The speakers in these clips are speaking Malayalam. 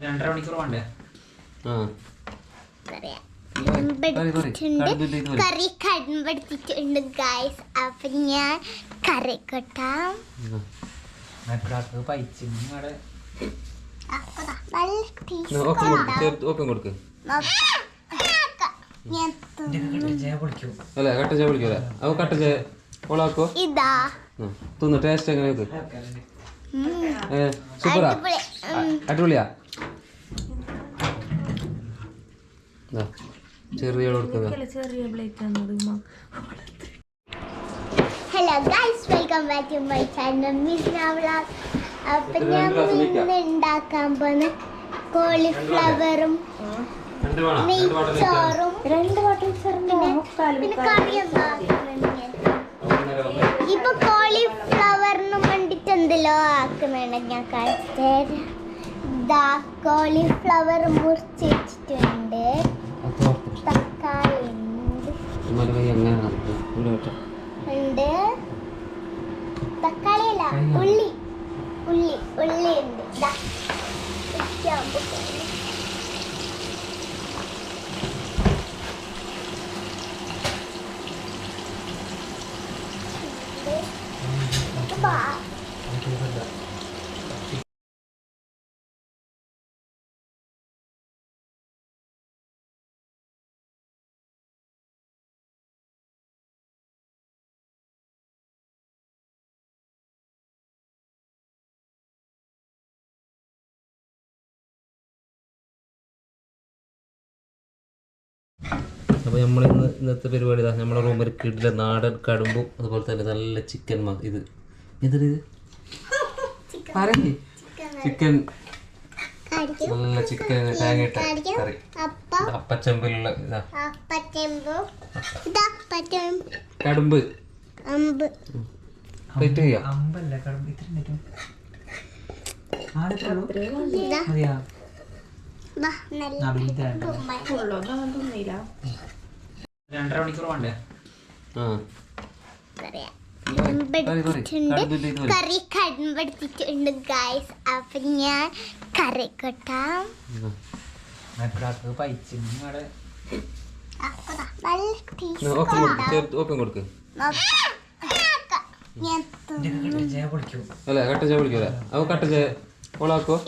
രണ്ടര മണിക്കൂർ വേണ്ടേ. കറി കടുമ്പെടുത്തിട്ടുണ്ട് ഗായ്സ് അപ്പൊ ഞാൻ കറി കൊട്ടാം ഇതാ. തിന്നു ടേസ്റ്റ് എങ്ങനെ സൂപ്പറാ. അടിപൊളിയാ ദാ, ചെറിയ hello guys welcome back to my channel miss vlog അപ്പോൾ ഞാൻ ഇന്ന് ഉണ്ടാക്കാൻ പോകുന്ന കോളിഫ്ലവറും നെയ്ച്ചോറും രണ്ട് ബോട്ടിൽ പിന്നെ പിന്നെ കറിയൊന്നും. ഇപ്പൊ കോളിഫ്ലവറിന് വേണ്ടിട്ട് എന്തെല്ലോ ആക്കുന്നുണ്ട് ഞാൻ കാണിച്ചത് ഇതാ കോളിഫ്ലവർ മുറിച്ച് വെച്ചിട്ടുണ്ട് തക്കാളി വെച്ചാ. ഉണ്ട്. തക്കാളി അല്ല ഉള്ളി. ഉള്ളി ഉള്ളി ഉണ്ട്. ദാ. അപ്പോൾ നമ്മൾ ഇന്ന് ഇന്നത്തെ പരിപാടി ഇതാ. നമ്മുടെ റൂമിൽ കിട്ടില്ല നാടൻ കടുമ്പും അതുപോലെ തന്നെ നല്ല ചിക്കൻ ഇത്. എന്തൊരു ഇത്? പറയേ. ചിക്കൻ. നല്ല ചിക്കൻ തേങ്ങയിട്ട. കറി. അപ്പച്ചെമ്പിലുള്ള ഇത്. കടുമ്പ്. ചെയ്യാം. അമ്പല്ല കടുമ്പ്. ഇത്ര മതിയാ. രണ്ടര മണിക്കൂർ വേണ്ടേ. കറി കടുമ്പെടുത്തിട്ടുണ്ട് ഗായ്സ് അപ്പൊ ഞാൻ കറി കൊട്ടാം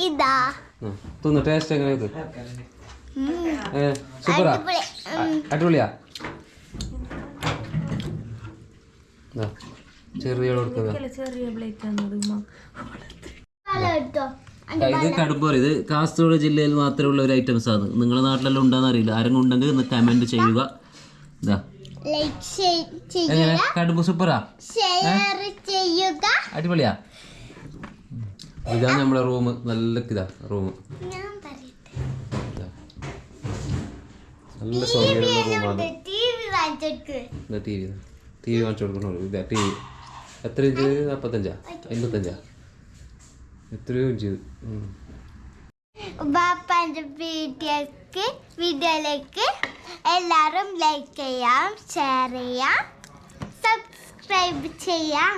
ഇതാ. തിന്നു ടേസ്റ്റ് എങ്ങനെ സൂപ്പറാ. അടിപൊളിയാ ദാ, ചെറിയ ഇത് കടുമ്പ് ഇത് കാസർഗോഡ് ജില്ലയിൽ മാത്രമുള്ള ഒരു ഐറ്റംസ് ആണ്. നിങ്ങളുടെ നാട്ടിലെല്ലാം ഉണ്ടോന്ന് അറിയില്ല. ആരെങ്കിലും ഉണ്ടെങ്കിൽ ഒന്ന് കമന്റ് ചെയ്യുക. ഇതാ കടുമ്പ് സൂപ്പറാ ഷെയർ ചെയ്യുക. അടിപൊളിയാ. ഇതാണ് നമ്മുടെ റൂം നല്ല ഇതാ റൂം ഞാൻ പറയട്ടെ. നല്ല സൗകര്യമുള്ള റൂമാണ് ടി വി ടി വി കാണിച്ചു കൊടുക്കണോ ഇതാ ടി വി എത്ര ഇഞ്ച് നാൽപ്പത്തഞ്ചാ അമ്പത്തഞ്ചാ എത്രയോ ഇഞ്ച് ഉം. ബാപ്പാന്റെ വീഡിയോക്ക് വീഡിയോയിലേക്ക് എല്ലാവരും ലൈക്ക് ചെയ്യാം ഷെയർ ചെയ്യാം സബ്സ്ക്രൈബ് ചെയ്യാം.